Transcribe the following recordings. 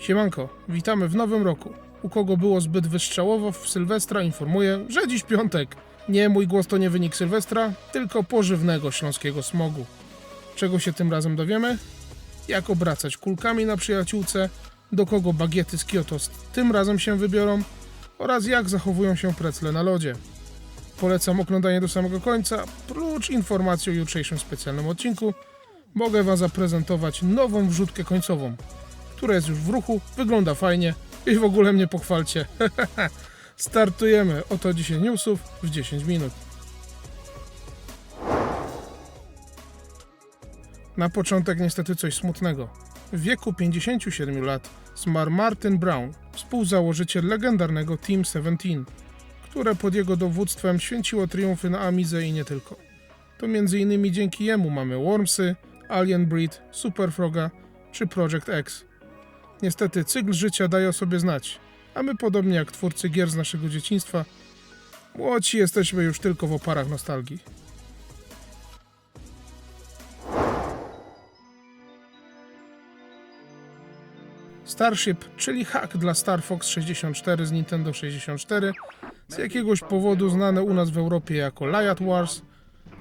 Siemanko, witamy w nowym roku. U kogo było zbyt wystrzałowo w Sylwestra informuję, że dziś piątek. Nie, mój głos to nie wynik Sylwestra, tylko pożywnego śląskiego smogu. Czego się tym razem dowiemy? Jak obracać kulkami na przyjaciółce, do kogo bagiety z Kyoto tym razem się wybiorą oraz jak zachowują się precle na lodzie. Polecam oglądanie do samego końca, prócz informacji o jutrzejszym specjalnym odcinku, mogę Wam zaprezentować nową wrzutkę końcową, która jest już w ruchu, wygląda fajnie i w ogóle mnie pochwalcie. Startujemy. Oto dzisiaj newsów w 10 minut. Na początek niestety coś smutnego. W wieku 57 lat zmarł Martin Brown, współzałożyciel legendarnego Team 17, które pod jego dowództwem święciło triumfy na Amidze i nie tylko. To m.in. dzięki jemu mamy Wormsy, Alien Breed, Super Froga czy Project X. Niestety cykl życia daje o sobie znać, a my podobnie jak twórcy gier z naszego dzieciństwa, młodsi jesteśmy już tylko w oparach nostalgii. Starship, czyli hack dla Star Fox 64 z Nintendo 64, z jakiegoś powodu znane u nas w Europie jako Liat Wars,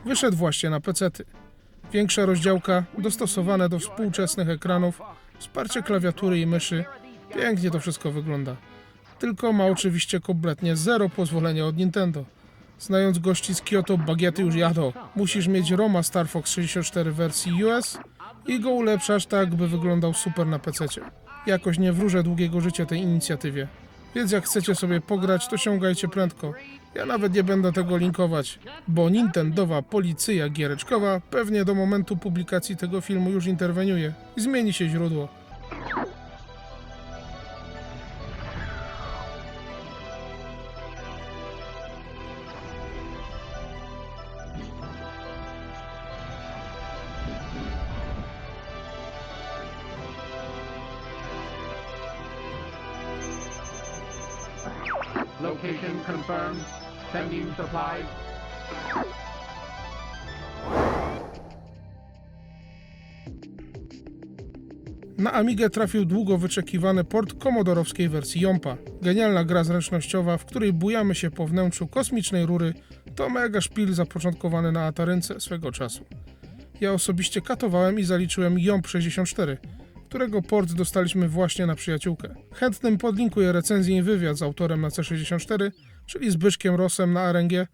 wyszedł właśnie na pecety. Większa rozdziałka, dostosowane do współczesnych ekranów, wsparcie klawiatury i myszy. Pięknie to wszystko wygląda. Tylko ma oczywiście kompletnie zero pozwolenia od Nintendo. Znając gości z Kyoto, bagiety już jadą. Musisz mieć Roma Star Fox 64 wersji US i go ulepszasz tak, by wyglądał super na PC. Jakoś nie wróżę długiego życia tej inicjatywie. Więc jak chcecie sobie pograć, to sięgajcie prędko. Ja nawet nie będę tego linkować, bo Nintendowa policja giereczkowa pewnie do momentu publikacji tego filmu już interweniuje i zmieni się źródło. Location confirmed. Sending supplies. Na Amigę trafił długo wyczekiwany port komodorowskiej wersji Jompa. Genialna gra zręcznościowa, w której bujamy się po wnętrzu kosmicznej rury, to mega szpil zapoczątkowany na Atarynce swego czasu. Ja osobiście katowałem i zaliczyłem Jomp 64, którego port dostaliśmy właśnie na przyjaciółkę. Chętnym podlinkuję recenzję i wywiad z autorem na C64, czyli Zbyszkiem Rosem na RNG,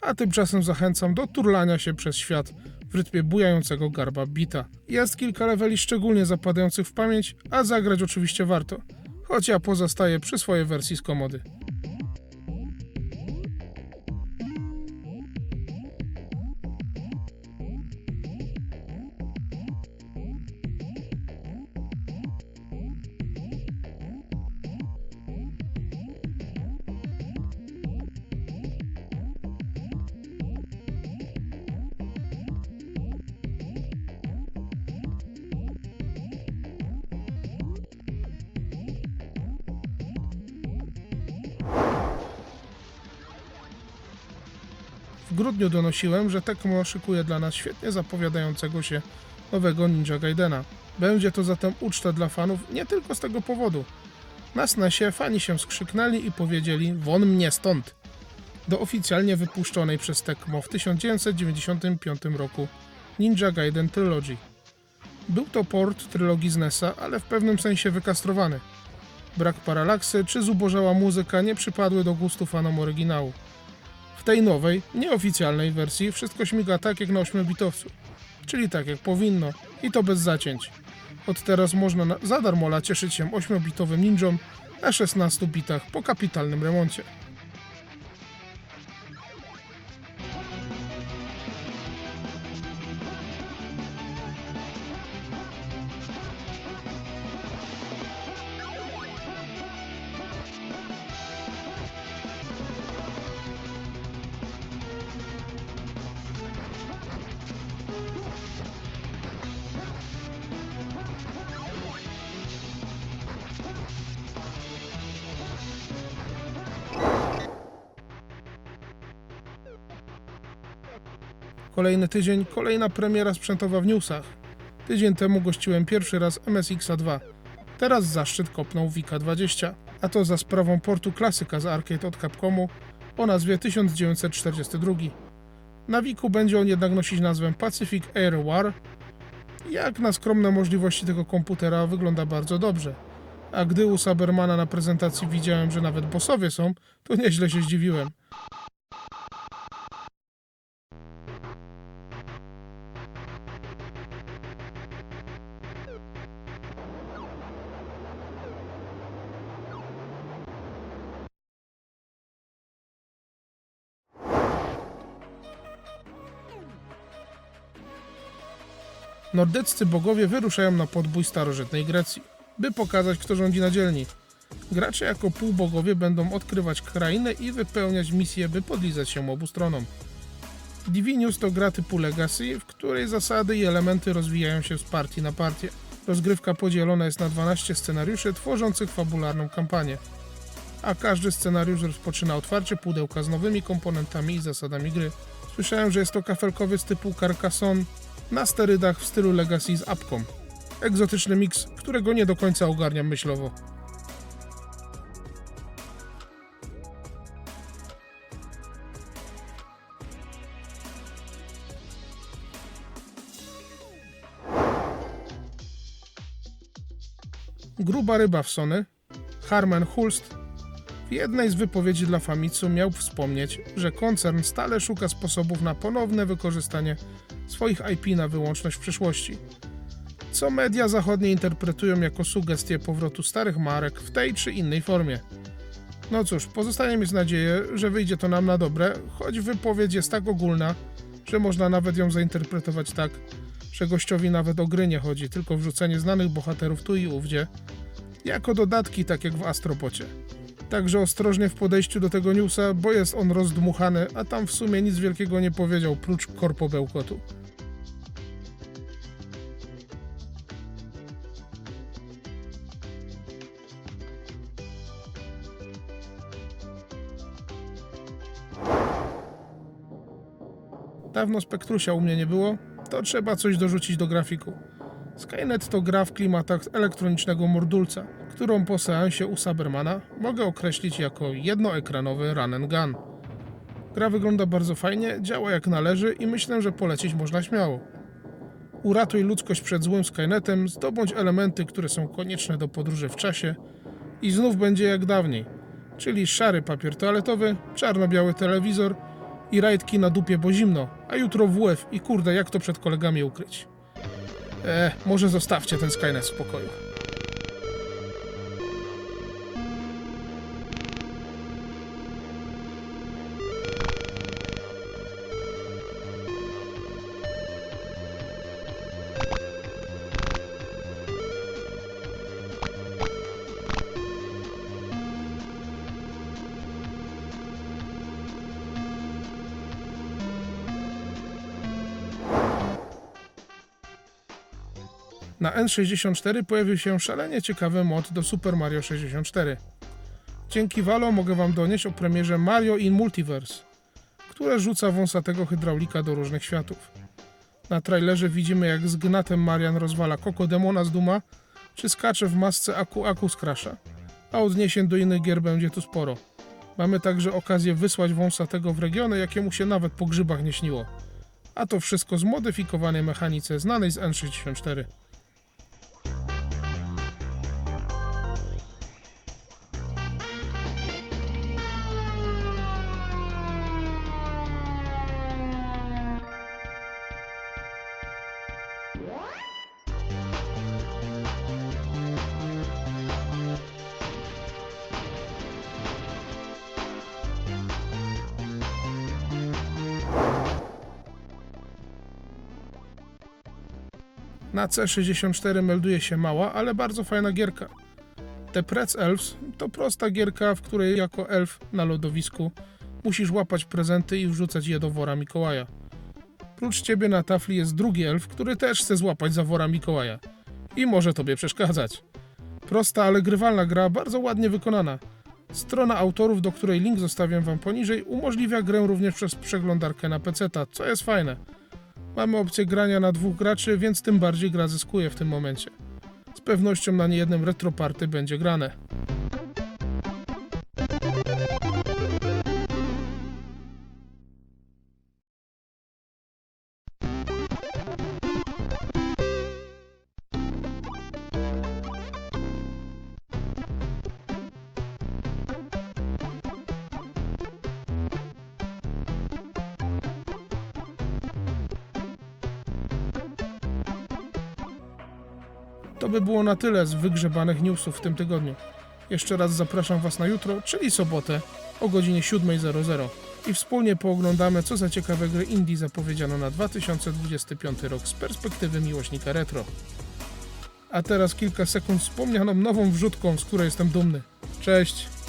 a tymczasem zachęcam do turlania się przez świat w rytmie bujającego garba bita. Jest kilka leveli szczególnie zapadających w pamięć, a zagrać oczywiście warto, choć ja pozostaję przy swojej wersji z komody. W grudniu donosiłem, że Tecmo szykuje dla nas świetnie zapowiadającego się nowego Ninja Gaidena. Będzie to zatem uczta dla fanów nie tylko z tego powodu. Na SNESie fani się skrzyknęli i powiedzieli won mnie stąd. Do oficjalnie wypuszczonej przez Tecmo w 1995 roku Ninja Gaiden Trilogy. Był to port trylogii z NESa, ale w pewnym sensie wykastrowany. Brak paralaksy czy zubożała muzyka nie przypadły do gustu fanom oryginału. W tej nowej, nieoficjalnej wersji wszystko śmiga tak jak na 8-bitowcu, czyli tak jak powinno i to bez zacięć. Od teraz można na, za darmola cieszyć się 8-bitowym ninją na 16 bitach po kapitalnym remoncie. Kolejny tydzień, kolejna premiera sprzętowa w newsach. Tydzień temu gościłem pierwszy raz MSX 2. Teraz zaszczyt kopnął Wika 20, a to za sprawą portu klasyka z arcade od Capcomu o nazwie 1942. Na Wiku będzie on jednak nosić nazwę Pacific Air War. Jak na skromne możliwości tego komputera wygląda bardzo dobrze. A gdy u Sabermana na prezentacji widziałem, że nawet bossowie są, to nieźle się zdziwiłem. Nordyccy bogowie wyruszają na podbój starożytnej Grecji, by pokazać, kto rządzi na dzielni. Gracze jako półbogowie będą odkrywać krainę i wypełniać misje, by podlizać się obu stronom. Divinius to gra typu Legacy, w której zasady i elementy rozwijają się z partii na partię. Rozgrywka podzielona jest na 12 scenariuszy tworzących fabularną kampanię, a każdy scenariusz rozpoczyna otwarcie pudełka z nowymi komponentami i zasadami gry. Słyszałem, że jest to kafelkowiec typu Carcassonne na sterydach w stylu Legacy z apką. Egzotyczny miks, którego nie do końca ogarniam myślowo. Gruba ryba w Sony, Harman Hulst, w jednej z wypowiedzi dla Famitsu miał wspomnieć, że koncern stale szuka sposobów na ponowne wykorzystanie swoich IP na wyłączność w przyszłości, co media zachodnie interpretują jako sugestię powrotu starych marek w tej czy innej formie. No cóż, pozostaje mieć nadzieję, że wyjdzie to nam na dobre, choć wypowiedź jest tak ogólna, że można nawet ją zainterpretować tak, że gościowi nawet o gry nie chodzi, tylko wrzucenie znanych bohaterów tu i ówdzie, jako dodatki, tak jak w Astropocie. Także ostrożnie w podejściu do tego newsa, bo jest on rozdmuchany, a tam w sumie nic wielkiego nie powiedział, prócz korpo bełkotu. Dawno Spektrusia u mnie nie było, to trzeba coś dorzucić do grafiku. Skynet to gra w klimatach elektronicznego mordulca, którą po seansie u Sabermana mogę określić jako jednoekranowy run and gun. Gra wygląda bardzo fajnie, działa jak należy i myślę, że polecić można śmiało. Uratuj ludzkość przed złym Skynetem, zdobądź elementy, które są konieczne do podróży w czasie i znów będzie jak dawniej, czyli szary papier toaletowy, czarno-biały telewizor i rajdki na dupie, bo zimno, a jutro WF i kurde, jak to przed kolegami ukryć. E, może zostawcie ten Skynet w spokoju. Na N64 pojawił się szalenie ciekawy mod do Super Mario 64. Dzięki Valo mogę Wam donieść o premierze Mario in Multiverse, które rzuca wąsatego hydraulika do różnych światów. Na trailerze widzimy jak z gnatem Marian rozwala Kokodemona z Duma, czy skacze w masce Aku Aku z Crasha, a odniesień do innych gier będzie tu sporo. Mamy także okazję wysłać wąsatego w regiony, jakiemu się nawet po grzybach nie śniło. A to wszystko z modyfikowanej mechanice znanej z N64. Na C64 melduje się mała, ale bardzo fajna gierka. The Pretz Elves to prosta gierka, w której jako elf na lodowisku musisz łapać prezenty i wrzucać je do wora Mikołaja. Prócz ciebie na tafli jest drugi elf, który też chce złapać za wora Mikołaja i może tobie przeszkadzać. Prosta, ale grywalna gra, bardzo ładnie wykonana. Strona autorów, do której link zostawiam wam poniżej, umożliwia grę również przez przeglądarkę na PC, co jest fajne. Mamy opcję grania na dwóch graczy, więc tym bardziej gra zyskuje w tym momencie. Z pewnością na niejednym retroparty będzie grane. To by było na tyle z wygrzebanych newsów w tym tygodniu. Jeszcze raz zapraszam Was na jutro, czyli sobotę o godzinie 7.00 i wspólnie pooglądamy, co za ciekawe gry indie zapowiedziano na 2025 rok z perspektywy miłośnika retro. A teraz kilka sekund wspomnianą nową wrzutką, z której jestem dumny. Cześć!